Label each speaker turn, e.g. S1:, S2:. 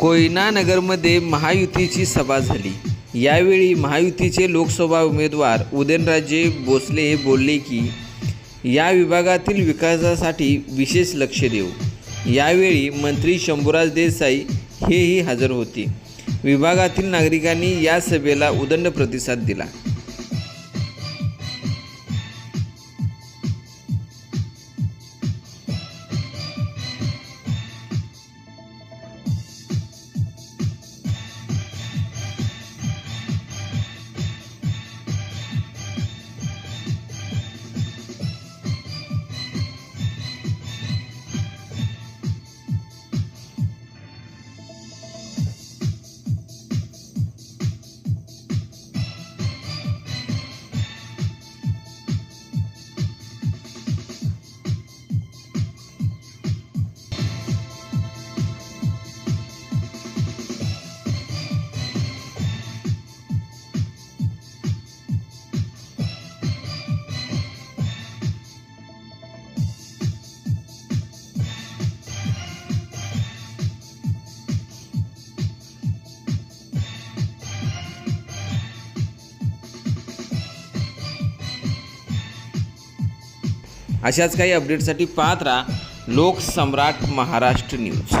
S1: कोयना नगरमध्ये महायुतीची सभा झाली. यावेळी महायुतीचे लोकसभा उमेदवार उदयनराजे भोसले बोलले की या विभागातील विकासासाठी विशेष लक्ष देऊ. यावेळी मंत्री शंभूराज देसाई हेही हजर होते. विभागातील नागरिकांनी या सभेला उदंड प्रतिसाद दिला. अशाच काही अपडेटसाठी पाहत राहा लोकसम्राट महाराष्ट्र न्यूज